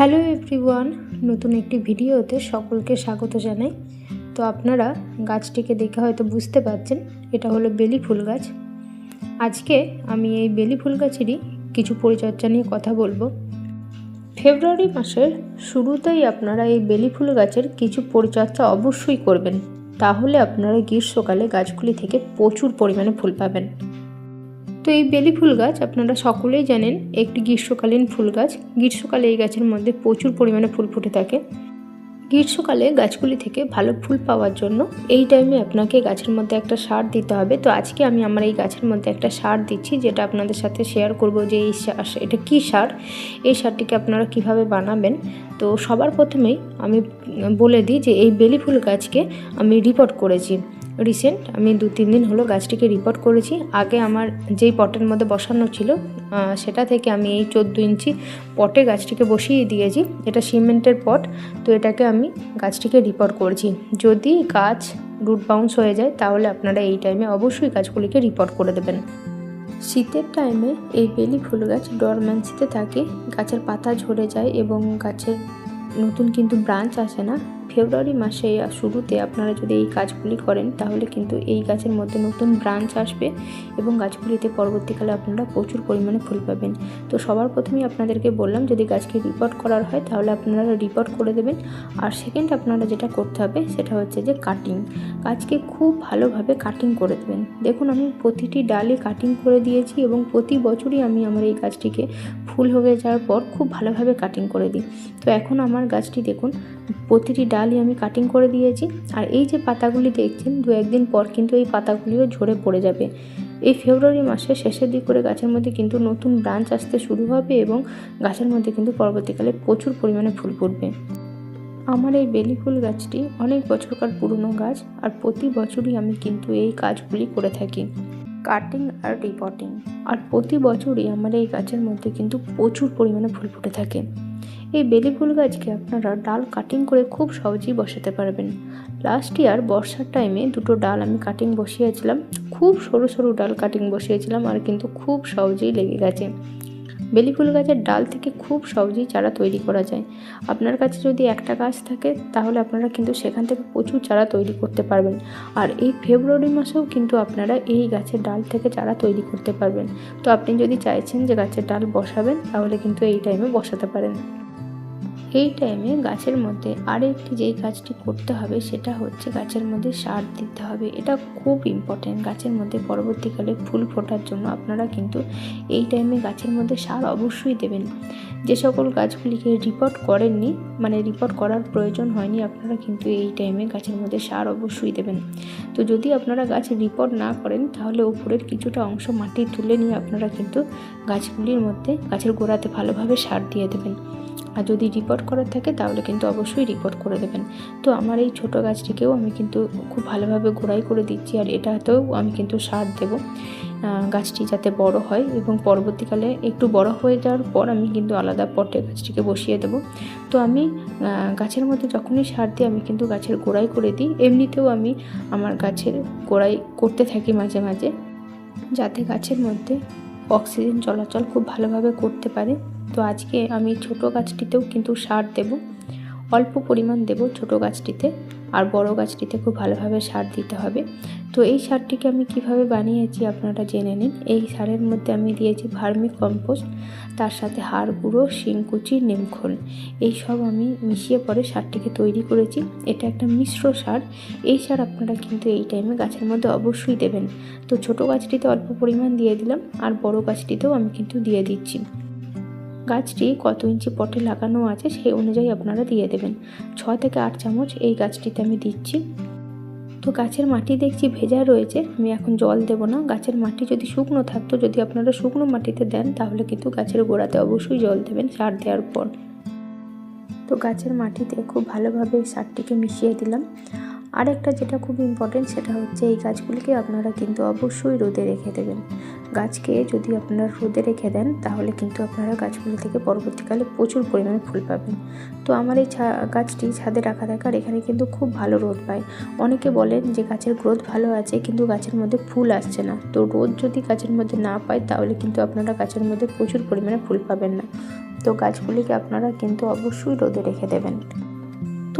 Hello everyone, নতুন একটি ভিডিওতে সকলকে স্বাগত জানাই। তো আপনারা গাছটিকে দেখে হয়তো বুঝতে পারছেন, এটা হলো বেলি ফুল গাছ। আজকে আমি এই বেলি ফুল গাছেরই কিছু পরিচর্যা নিয়ে কথা বলব। ফেব্রুয়ারি মাসের শুরুতেই আপনারা এই বেলি ফুল গাছের কিছু পরিচর্যা অবশ্যই করবেন। তাহলে আপনারা গ্রীষ্মকালে গাছগুলি থেকে প্রচুর পরিমাণে ফুল পাবেন। তো এই বেলি ফুল গাছ আপনারা সকলেই জানেন, একটি গ্রীষ্মকালীন ফুল গাছ। গ্রীষ্মকালে এই গাছের মধ্যে প্রচুর পরিমাণে ফুল ফুটে থাকে। গ্রীষ্মকালে গাছগুলি থেকে ভালো ফুল পাওয়ার জন্য এই টাইমে আপনাকে গাছের মধ্যে একটা সার দিতে হবে। তো আজকে আমি আমার এই গাছের মধ্যে একটা সার দিচ্ছি, যেটা আপনাদের সাথে শেয়ার করব যে এই সার এটা কী সার? এই সারটিকে আপনারা কীভাবে বানাবেন? তো সবার প্রথমেই আমি বলে দিই যে এই বেলি ফুল গাছকে আমি রিপোর্ট করেছি। রিসেন্ট আমি দু, তিন দিন হলো গাছটিকে রিপোর্ট করেছি। আগে আমার যেই পটের মধ্যে বসানো ছিল সেটা থেকে আমি এই চোদ্দ ইঞ্চি পটে গাছটিকে বসিয়ে দিয়েছি। এটা সিমেন্টের পট তো এটাকে আমি গাছটিকে রিপোর্ট করেছি। যদি গাছ রুট বাউন্স হয়ে যায়, তাহলে আপনারা এই টাইমে অবশ্যই গাছগুলিকে রিপোর্ট করে দেবেন। শীতের টাইমে এই বেলি ফুল গাছ ডরম্যান্সিতে থাকে। গাছের পাতা ঝরে যায় এবং গাছের নতুন কিন্তু ব্রাঞ্চ আসে না। ফেব্রুয়ারি মাসে শুরুতে আপনারা যদি এই কাজগুলি করেন, তাহলে কিন্তু এই গাছের মধ্যে নতুন ব্রাঞ্চ আসবে এবং গাছগুলিতে পরবর্তীকালে আপনারা প্রচুর পরিমাণে ফুল পাবেন। তো সবার প্রথমেই আপনাদেরকে বললাম, যদি গাছকে রিপোর্ট করার হয়, তাহলে আপনারা রিপোর্ট করে দেবেন। আর সেকেন্ড আপনারা যেটা করতে হবে, সেটা হচ্ছে যে কাটিং গাছকে খুব ভালোভাবে কাটিং করে দেবেন। দেখুন, আমি প্রতিটি ডালে কাটিং করে দিয়েছি এবং প্রতি বছরই আমি আমার এই গাছটিকে ফুল হয়ে যাওয়ার পর খুব ভালোভাবে কাটিং করে দিই। তো এখন আমার গাছটি দেখুন প্রতিটি ডালই আমি কাটিং করে দিয়েছি। আর এই যে পাতাগুলি দেখছেন, দু একদিন পর কিন্তু এই পাতাগুলিও ঝরে পড়ে যাবে। এই ফেব্রুয়ারি মাসের শেষের দিক করে গাছের মধ্যে কিন্তু নতুন ব্রাঞ্চ আসতে শুরু হবে এবং গাছের মধ্যে কিন্তু পরবর্তীকালে প্রচুর পরিমাণে ফুল ফুটবে। আমার এই বেলি ফুল গাছটি অনেক বছরকার পুরনো গাছ আর প্রতি বছরই আমি কিন্তু এই কাজগুলি করে থাকি। কাটিং আর রিপোর্টিং আর প্রতি বছরই আমার এই গাছের মধ্যে কিন্তু প্রচুর পরিমাণে ফুল ফুটে থাকে। এই বেলি ফুল গাছকে আপনারা ডাল কাটিং করে খুব সহজেই বসাতে পারবেন। লাস্ট ইয়ার বর্ষার টাইমে দুটো ডাল আমি কাটিং বসিয়েছিলাম। খুব সরু সরু ডাল কাটিং বসিয়েছিলাম আর কিন্তু খুব সহজেই লেগে গেছে। বেলি ফুল গাছের ডাল থেকে খুব সহজেই চারা তৈরি করা যায়। আপনার কাছে যদি একটা গাছ থাকে, তাহলে আপনারা কিন্তু সেখান থেকে প্রচুর চারা তৈরি করতে পারবেন। আর এই ফেব্রুয়ারি মাসেও কিন্তু আপনারা এই গাছের ডাল থেকে চারা তৈরি করতে পারবেন। তো আপনি যদি চাইছেন যে গাছের ডাল বসাবেন, তাহলে কিন্তু এই টাইমে বসাতে পারেন। এই টাইমে গাছের মধ্যে আর একটি যেই কাজটি করতে হবে, সেটা হচ্ছে গাছের মধ্যে সার দিতে হবে। এটা খুব ইম্পর্টেন্ট গাছের মধ্যে পরবর্তীকালে ফুল ফোটার জন্য আপনারা কিন্তু এই টাইমে গাছের মধ্যে সার অবশ্যই দেবেন। যে সকল গাছগুলিকে রিপোর্ট করেননি মানে রিপোর্ট করার প্রয়োজন হয়নি, আপনারা কিন্তু এই টাইমে গাছের মধ্যে সার অবশ্যই দেবেন। তো যদি আপনারা গাছ রিপোর্ট না করেন, তাহলে উপরের কিছুটা অংশ মাটি তুলে নিয়ে আপনারা কিন্তু গাছগুলির মধ্যে, গাছের গোড়াতে ভালোভাবে সার দিয়ে দেবেন। আর যদি রিপোর্ট করার থাকে তাহলে কিন্তু অবশ্যই রিপোর্ট করে দেবেন। তো আমার এই ছোটো গাছটিকেও আমি কিন্তু খুব ভালোভাবে গোড়াই করে দিচ্ছি আর এটাতেও আমি কিন্তু সার দেবো। গাছটি যাতে বড় হয় এবং পরবর্তীকালে একটু বড় হয়ে যাওয়ার পর আমি কিন্তু আলাদা পটে গাছটিকে বসিয়ে দেবো। তো আমি গাছের মধ্যে যখনই সার দিই আমি কিন্তু গাছের গোড়াই করে দিই। এমনিতেও আমি আমার গাছের গোড়াই করতে থাকি মাঝে মাঝে, যাতে গাছের মধ্যে অক্সিজেন চলাচল খুব ভালোভাবে করতে পারে। তো আজকে আমি ছোট গাছটিতেও কিন্তু সার দেব। অল্প পরিমাণ দেব ছোট গাছটিতে আর বড় গাছটিতে খুব ভালোভাবে সার দিতে হবে। তো এই সারটিকে আমি কীভাবে বানিয়েছি আপনারা জেনে নিন। এই সারের মধ্যে আমি দিয়েছি ভার্মি কম্পোস্ট তার সাথে হাড় গুঁড়ো, শিংকুচি, নিমখোল। এই সব আমি মিশিয়ে পরে সারটিকে তৈরি করেছি। এটা একটা মিশ্র সার। এই সার আপনারা কিন্তু এই টাইমে গাছের মধ্যে অবশ্যই দেবেন। তো ছোট গাছটিতে অল্প পরিমাণ দিয়ে দিলাম আর বড় গাছটিতেও আমি কিন্তু দিয়ে দিচ্ছি। গাছটি কত ইঞ্চি পটে লাগানো আছে সেই অনুযায়ী আপনারা দিয়ে দেবেন। ছ থেকে আট চামচ এই গাছটিতে আমি দিচ্ছি। তো গাছের মাটি দেখছি ভেজা রয়েছে, আমি এখন জল দেব না। গাছের মাটি যদি শুকনো থাকতো, যদি আপনারা শুকনো মাটিতে দেন, তাহলে কিন্তু গাছের গোড়াতে অবশ্যই জল দেবেন সার দেওয়ার পর। তো গাছের মাটিতে খুব ভালোভাবে সারটিকে মিশিয়ে দিলাম। আর একটা যেটা খুব ইম্পর্টেন্ট সেটা হচ্ছে এই গাছগুলিকে আপনারা কিন্তু অবশ্যই রোদে রেখে দেবেন। গাছকে যদি আপনারা রোদে রেখে দেন, তাহলে কিন্তু আপনারা গাছগুলি থেকে পরবর্তীকালে প্রচুর পরিমাণে ফুল পাবেন। তো আমার এই গাছটি ছাদে রাখা থাকার এখানে কিন্তু খুব ভালো রোদ পায়। অনেকে বলেন যে গাছের গ্রোথ ভালো আছে, কিন্তু গাছের মধ্যে ফুল আসছে না। তো রোদ যদি গাছের মধ্যে না পায়, তাহলে কিন্তু আপনারা গাছের মধ্যে প্রচুর পরিমাণে ফুল পাবেন না। তো গাছগুলিকে আপনারা কিন্তু অবশ্যই রোদে রেখে দেবেন।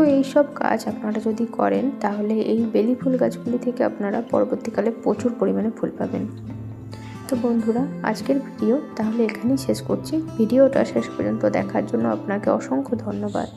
তো এই সব কাজ আপনারা যদি করেন, তাহলে এই বেলি ফুল গাছগুলি থেকে আপনারা পরবর্তীকালে প্রচুর পরিমাণে ফুল পাবেন। তো বন্ধুরা, আজকের ভিডিও তাহলে এখানেই শেষ করছি। ভিডিওটা শেষ পর্যন্ত দেখার জন্য আপনাকে অসংখ্য ধন্যবাদ।